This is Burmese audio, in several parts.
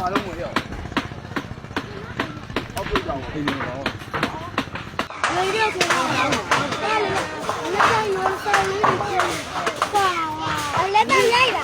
အားလုံးဝင်ရအောင်အောက်ပြေးကြအောင်ပြင်နေတော့လေရောက်ကြတော့ဒါလည်းလက်ရရုံးဆိုင်လေးကိုပါအလက်နဲ့လိုက်တာ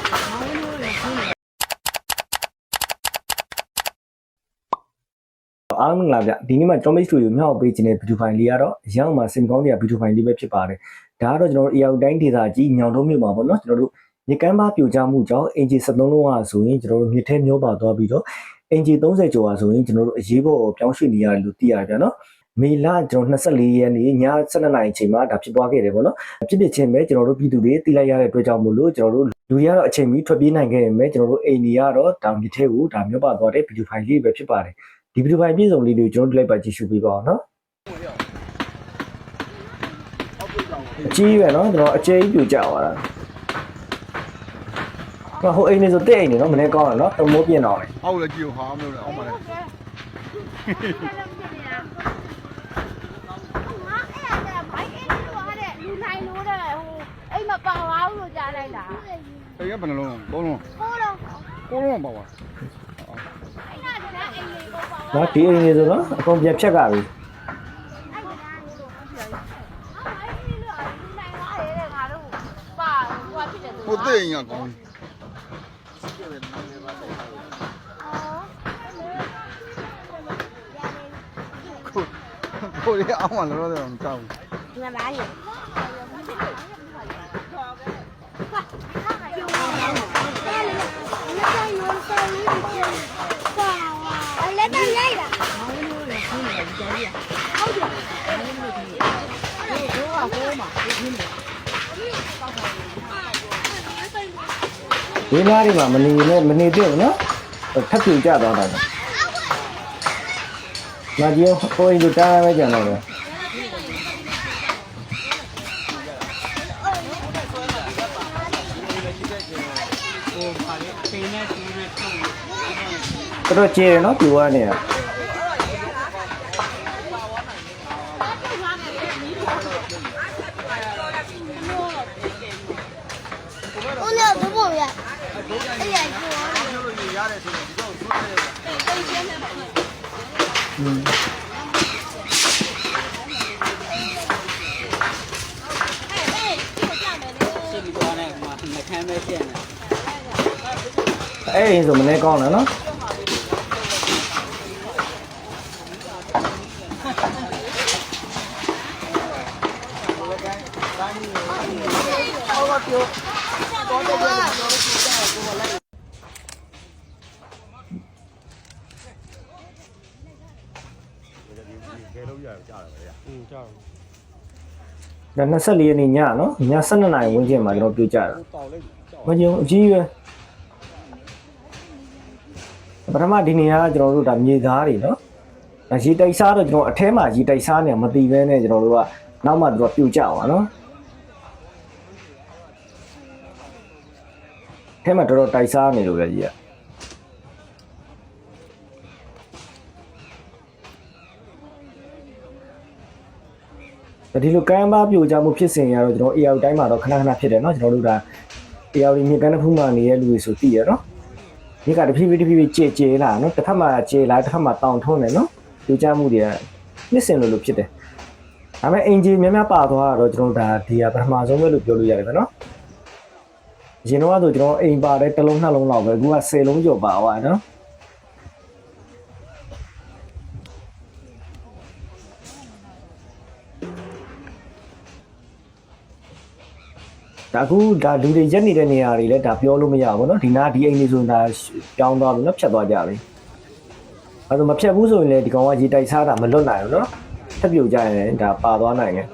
အားလုံးမင်္ဂလာဗျဒီနေ့မှာ Tom Studio မြောက်ပေးခြင်းတဲ့ဗီဒီယိုဖိုင်လေးကတော့ရောင်းမှာစင်ကောင်းတဲ့ဗီဒီယိုဖိုင်လေးပဲဖြစ်ပါတယ်ဒါကတော့ကျွန်တော်တို့အရာတိုင်းဒေသကြီးညောင်တုံးမြို့မှာပေါ့နော်ကျွန်တော်တို့ မြေကမ်းပါပြိုကျမှုကြောင့်အင်ဂျီ73လုံးဟာဆိုရင်ကျွန်တော်တို့မြေထဲမျောပါသွားပြီးတော့အင်ဂျီ30ကျော်ဟာဆိုရင်ကျွန်တော်တို့အရေးပေါ်ပြောင်းရွှေ့နေရတယ်လို့သိရတယ်ဗျနော်မေလကျွန်တော်24ရက်နေ့ည7:00နာရီအချိန်မှာဒါဖြစ်ပွားခဲ့တယ်ပေါ့နော်ဖြစ်ဖြစ်ချင်းပဲကျွန်တော်တို့ပြည်သူတွေသိလိုက်ရတဲ့အတွက်ကြောင့်မို့လို့ကျွန်တော်တို့လူတွေကတော့အချိန်မီထွက်ပြေးနိုင်ခဲ့ရင်ပဲကျွန်တော်တို့အိမ်ကြီးကတော့ဒါမြေထဲကိုဒါမျောပါသွားတဲ့ video file လေးပဲဖြစ်ပါတယ်ဒီဗီဒီယိုဖိုင်ပြည့်စုံလေးတွေကိုကျွန်တော်တို့လိုက်ပါကြည့်ရှုပေးပါအောင်နော်ဝင်ရအောင်အောက်ပြကြအောင်အကြီးပဲနော်ကျွန်တော်အကျယ်ကြီးပြိုကျသွားတာ ဟိုဟိုအိမ်နေဆိုတဲ့အိမ်နေနော်မနေ့ကောင်းတယ်နော်တမိုးပြင်တော့လေအောက်လည်းကြည့်အောင်ဟာမလို့လေအောက်မှာလည်းအိမ်မပါပါဘူးလို့ကြားလိုက်တာအိမ်ကဘယ်နှလုံးလဲသုံးလုံးဟိုးတော့ကိုလုံးပါပါအဲ့ဒါကအိမ်လေးပေါ့ပါနော်ဒီအိမ်နေဆိုနော်အကုန်ပြန်ဖြတ်ကြပြီအဲ့ဒါကလို့ပြောရအောင်အဲ့ဒီလိုအလူနိုင်သွားတယ်တဲ့ငါတို့ပါဟိုကဖြစ်တယ်သူဟိုတဲ့အိမ်ကကောင်း အော် ကိုကိုရအောင်မလို့တော့မကြောက်ဒီမှာလာရင်လက်တရိုက်တာဟုတ်တယ်ဒီနားတွေမှာမနေနဲ့မနေသေးဘူးနော်ထပ်ပြိုကျသွားတာ ငါကြီးဟိုအိမ်ကိုတားရမယ်ကြံတော့ပဲတော်တော်ကျေတယ်နော်ပြိုရနေတာ မှာနှခမ်းပဲရှင်းတယ်အဲ့အိမ်ဆိုမနေ့ကောင်းတယ်နော်ဒါ24ရက်နေ့ညနော်ည12နာရီဝန်းကျင်မှာကျွန်တော်ပြကြတာ မကြုံအကြီးပဲပထမဒီနေရာကကျွန်တော်တို့ဒါမြေသားတွေနော်ဒါရေတိုက်စားတော့ကျွန်တော်အထဲမှာရေတိုက်စားနေမသိဘဲနဲ့ကျွန်တော်တို့ကနောက်မှတော့ပြိုကျသွားနော်အဲမှာတော်တော်တိုက်စားနေလို့ပဲကြီးကဒီလိုကမ်းပါပြိုကျမှုဖြစ်စဉ်ရတော့ကျွန်တော် AR တိုင်းမှာတော့ခဏခဏဖြစ်တယ်နော်ကျွန်တော်တို့ဒါ AR မြေကမ်းတစ်ဖူးမှနေတဲ့လူတွေဆိုသိရနော်ဒီကတဖြည်းဖြည်းတဖြည်းဖြည်းကျေကျေလာနော်တစ်ဖက်မှာကျေလာတစ်ဖက်မှာတောင်ထုံးတယ်နော်ကြိုးကြမှုတွေကနှစ်စင်လို့လို့ဖြစ်တယ်ဒါပေမဲ့အင်ဂျီများများပါသွားတော့ကျွန်တော်တို့ဒါဒီကပထမဆုံးပဲလို့ပြောလို့ရတယ်ပဲနော်အရင်တော့ဆိုကျွန်တော်အိမ်ပါတယ်တစ်လုံးနှစ်လုံးလောက်ပဲအခုက10လုံးကျော်ပါသွားနော် ဒါအခုဒါလူတွေရက်နေတဲ့နေရာတွေလည်းဒါပြောလို့မရဘူးเนาะဒီနားဒီအိမ်လေးဆိုရင်ဒါပြောင်းသွားပြီเนาะဖြတ်သွားကြပြီအဲဒါမဖြတ်ဘူးဆိုရင်လည်းဒီကောင်ကရေတိုက်စားတာမလွတ်နိုင်ဘူးเนาะထပ်ပြုတ်ကြရင်ဒါပါသွားနိုင်တယ်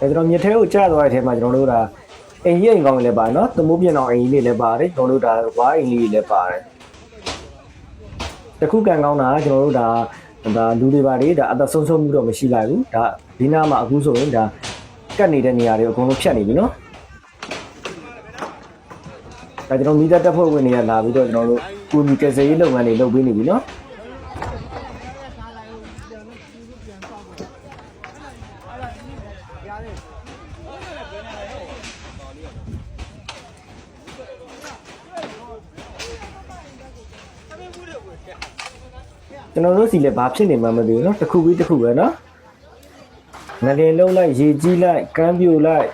အဲကျွန်တော်မြစ်ထဲကိုကျသွားတဲ့အချိန်မှာကျွန်တော်တို့ဒါအိမ်ကြီးအိမ်ကောင်းလည်းပါနော်သမုတ်ပြင်းအောင်အိမ်ကြီးလေးလည်းပါတယ်ကျွန်တော်တို့ဒါဝါအိမ်လေးလည်းပါတယ်တခုကံကောင်းတာကျွန်တော်တို့ဒါဒါလူတွေပါတွေဒါအသက်ဆုံးရှုံးမှုတော့မရှိလိုက်ဘူးဒါဒီနားမှာအခုဆိုရင်ဒါကတ်နေတဲ့နေရာတွေအကုန်လုံးဖြတ်နေပြီနော်ဒါကျွန်တော်မိသားတက်ဖွဲ့ဝင်တွေကလာပြီးတော့ကျွန်တော်တို့ကုညီကစေးလုပ်ငန်းတွေလုပ်ပေးနေပြီနော် ကျွန်တော်တို့စီလည်းဘာဖြစ်နေမှမသိဘူးเนาะတစ်ခုပြီးတစ်ခုပဲเนาะငလင်လုံးလိုက်ရေကြီးလိုက်ကမ်းပြိုလိုက်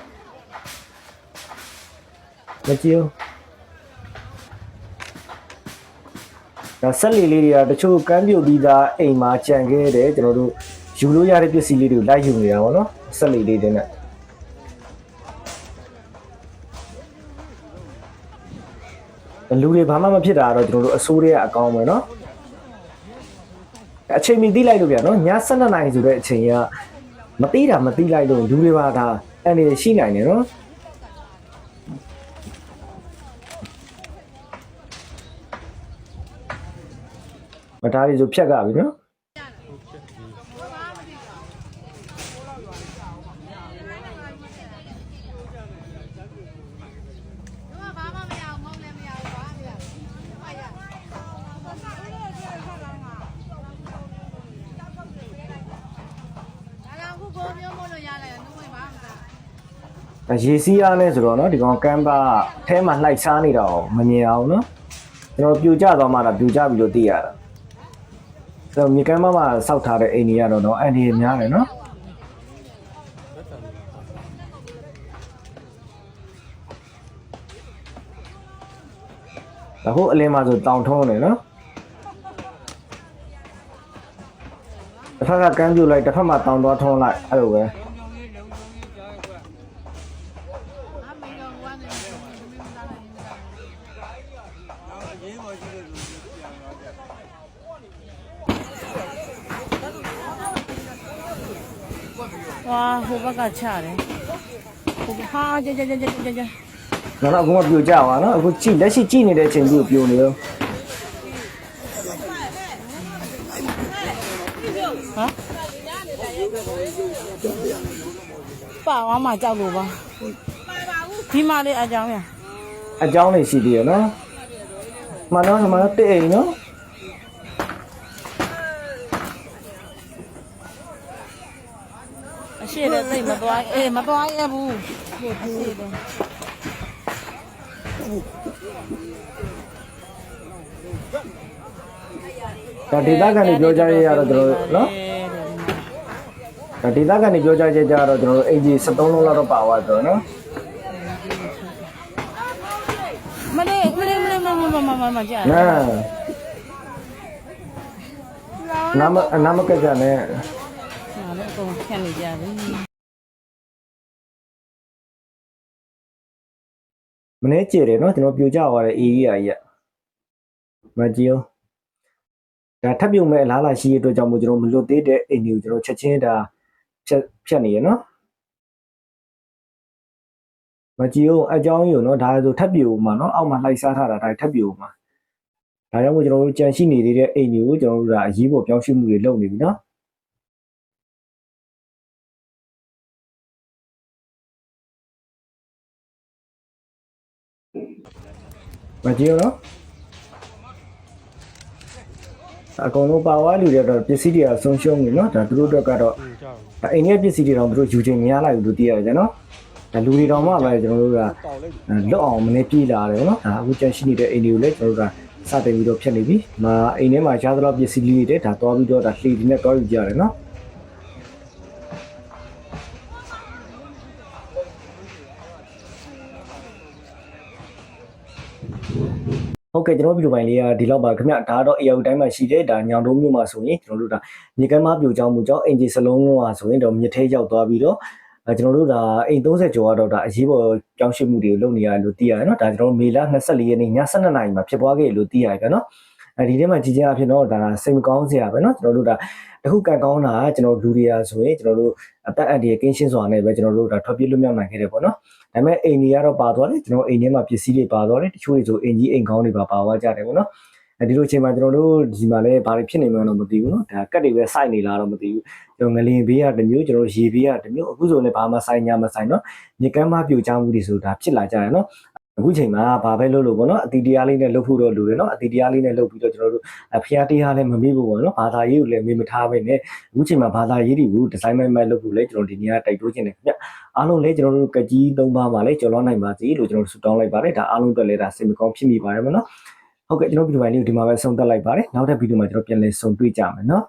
မကြည့်ဘူးဒါဆက်လီလေးတွေကတချို့ကမ်းပြိုပြီးသားအိမ်မှာကြံခဲ့တယ်ကျွန်တော်တို့ ယူလို့ရတဲ့ပစ္စည်းလေးတွေကိုလိုက်ယူနေတာပေါ့เนาะဆက်လီလေးတွေနဲ့လူတွေဘာမှမဖြစ်တာကတော့ကျွန်တော်တို့အစိုးရအကောင်းပဲเนาะ အချိန်မီသိလိုက်လို့ဗျာနော်ည7နာရီဆိုတဲ့အချိန်ကမသိတာမသိလိုက်လို့လူတွေပါဒါအနေနဲ့ရှိနိုင်တယ်နော်မသားလေးဆိုဖြတ်ကြပြီနော် ဘာမှမ ရအောင်မောင်းလည်းမရဘူးကွာမရဘူးဟာရဒါကအခုကိုမျိုးမို့လို့ရလိုက်တယ်နှုတ်ဝင်ပါမလားဒါရေစီးရလဲဆိုတော့နော်ဒီကောင်ကမ်ပါအထဲမှာလှိုက်စားနေတာကိုမမြင်အောင်နော်ကျွန်တော်ပြူကျသွားမှဒါပြူကျပြီလို့သိရတာ ဆိုတော့မြေကမ်းပါမှာစောက်ထားတဲ့အိမ်ကြီးကတော့တော့အန်ဒီများတယ်နော်ဒါဟုတ်အလင်းမှာဆိုတောင်ထုံးတယ်နော်တစ်ဖက်ကကမ်းပြူလိုက်တစ်ဖက်မှာတောင်သွားထုံးလိုက်အဲ့လိုပဲ ဟိုဘက်ကချတယ်ဟိုဟာကြကြကြကြကြကြနောက်တော့အခုမှပြိုကြပါနော်အခုကြည့်လက်ရှိကြည့်နေတဲ့အချိန်ကြီးကိုပြိုနေရောပါဝါမှာကြောက်လို့ပါဒီမှာလေးအကြောင်းရအကြောင်းလေးရှိသေးရနော်မနော်မနော်တဲ့အိမ်နော် ရှိတဲ့စိတ်မသွားအေးမသွားရဘူးဒီဒီတယ်ဒါဒေတာကန်တွေပြောကြရရတော့ကျွန်တော်တို့နော်ဒါဒေတာကန်တွေပြောကြရကြတော့ကျွန်တော်တို့အိမ်ကြီး73လုံးလောက်တော့ပါသွားတော့နော်မလေးမလေးမလေးမမမမမကြာနာနာမနာမကကြနဲ့ဟာလည်းအကုန် ခက်နေကြပြီမနေ့ကြည့်တယ်နော်ကျွန်တော်ပြိုကြသွားတဲ့အေးကြီးအကြီးမကြည့်ဒါထပ်ပြုံမဲ့အလားလာရှိရတဲ့အတွက်ကြောင့်မို့ကျွန်တော်မလွတ်သေးတဲ့အိမ်ကြီးကိုကျွန်တော်ချက်ချင်းဒါဖြတ်ဖြတ်နေရနော်မကြည့်အောင်အကြောင်းကြီးကိုနော်ဒါဆိုထပ်ပြိုမှာနော်အောက်မှာလှိုက်စားထားတာဒါထပ်ပြိုမှာဒါကြောင့်မို့ကျွန်တော်တို့ကြံရှိနေသေးတဲ့အိမ်ကြီးကိုကျွန်တော်တို့ဒါအရေးပေါ်ပြောင်းရွှေ့မှုတွေလုပ်နေပြီနော် မကြည့်အောင်နော်အကုန်လုံးပါဝါလူတွေတော့ပစ္စည်းတွေကဆုံးရှုံးနေနော်ဒါသူတို့အတွက်ကတော့ဒါအိမ်ရဲ့ပစ္စည်းတွေတော့သူတို့ယူချင်မရလိုက်ဘူးလို့သိရတယ်ကျနော်ဒါလူတွေတော့မှပဲကျွန်တော်တို့ကလွတ်အောင်မနေပြေးလာတယ်နော်ဒါအခုကြန့်ရှိနေတဲ့အိမ်တွေကိုလည်းကျွန်တော်တို့ကစတင်ပြီးတော့ဖြတ်နေပြီ။မာအိမ်ထဲမှာရှားသလောက်ပစ္စည်းလေးတွေဒါသွားပြီးတော့ဒါလှေဒီနဲ့သွားယူကြရတယ်နော် ကဲ့ကျွန်တော်ဗီဒီယိုပိုင်းလေးကဒီလောက်ပါခင်ဗျဒါကတော့ AR တိုင်းမှာရှိတယ်ဒါညောင်တုံးမြို့မှာဆိုရင်ကျွန်တော်တို့ဒါမြေကမ်းမပြိုချောင်းမှုကြောင့်အင်ဂျီစလုံးလုံးဟာဆိုရင်တော့မြစ်ထဲရောက်သွားပြီးတော့အဲကျွန်တော်တို့ဒါအိမ်30ကျော်ကတော့ဒါအရေးပေါ်ကြောင်းရှိမှုတွေကိုလုပ်နေရတယ်လို့သိရတယ်နော်ဒါကျွန်တော်တို့မေလ24ရက်နေ့ည12နာရီမှာဖြစ်ပွားခဲ့လို့သိရတယ်ဗျနော်အဲဒီထဲမှာကြီးကြီးအဖြစ်တော့ဒါစိတ်မကောင်းစရာပဲနော်ကျွန်တော်တို့ဒါတခုကန်ကောင်းတာကကျွန်တော်လူတွေရာဆိုရင်ကျွန်တော်တို့အသက်အန္တရာယ်ကင်းရှင်းစွာနဲ့ပဲကျွန်တော်တို့ဒါထွက်ပြေးလွတ်မြောက်နိုင်ခဲ့တယ်ပေါ့နော် ဒါပေမဲ့အိမ်ကြီးကတော့ပါသွားတယ်ကျွန်တော်အိမ်ထဲမှာပစ္စည်းတွေပါသွားတယ်တချို့တွေဆိုအိမ်ကြီးအိမ်ကောင်းတွေပါပါသွားကြတယ်ပေါ့နော် အဲဒီလိုအချိန်မှာကျွန်တော်တို့ဒီမှာလည်းဘာတွေဖြစ်နေမှန်းတော့မသိဘူးเนาะဒါကတ်တွေပဲစိုက်နေလားတော့မသိဘူးကျွန်တော်ငလင်ဘေးကတစ်မျိုးကျွန်တော်တို့ရေဘေးကတစ်မျိုးအခုဆိုလည်းဘာမှစိုက်ညာမစိုက်เนาะမြေကမ်းမပြိုချမှုတွေဆိုတာဖြစ်လာကြတယ်เนาะ အခုချိန်မှာဘာပဲလုပ်လို့ပေါ့နော်အတီတရားလေးနဲ့လုပ်ဖို့တော့လိုတယ်နော်အတီတရားလေးနဲ့လုပ်ပြီးတော့ကျွန်တော်တို့အဖျားတရားလည်းမမေ့ဘူးပေါ့နော်ဘာသာရေးကိုလည်းမေ့မထားဘဲနဲ့အခုချိန်မှာဘာသာရေးတွေကိုဒီဇိုင်းမိုက်မိုက်လုပ်ဖို့လည်းကျွန်တော်ဒီနေ့ကတိုက်တွန်းခြင်းတယ်ခင်ဗျအားလုံးလည်းကျွန်တော်တို့ကကြီးသုံးပါးပါလည်းကျော်လွှားနိုင်ပါစေလို့ကျွန်တော်တို့ဆုတောင်းလိုက်ပါတယ်ဒါအားလုံးအတွက်လည်းဒါစိတ်မကောင်းဖြစ်မိပါတယ်မနော်ဟုတ်ကဲ့ကျွန်တော်ဗီဒီယိုပိုင်းလေးကိုဒီမှာပဲဆုံးသက်လိုက်ပါတယ်နောက်တဲ့ဗီဒီယိုမှာကျွန်တော်ပြန်လည်ဆုံတွေ့ကြမယ်နော်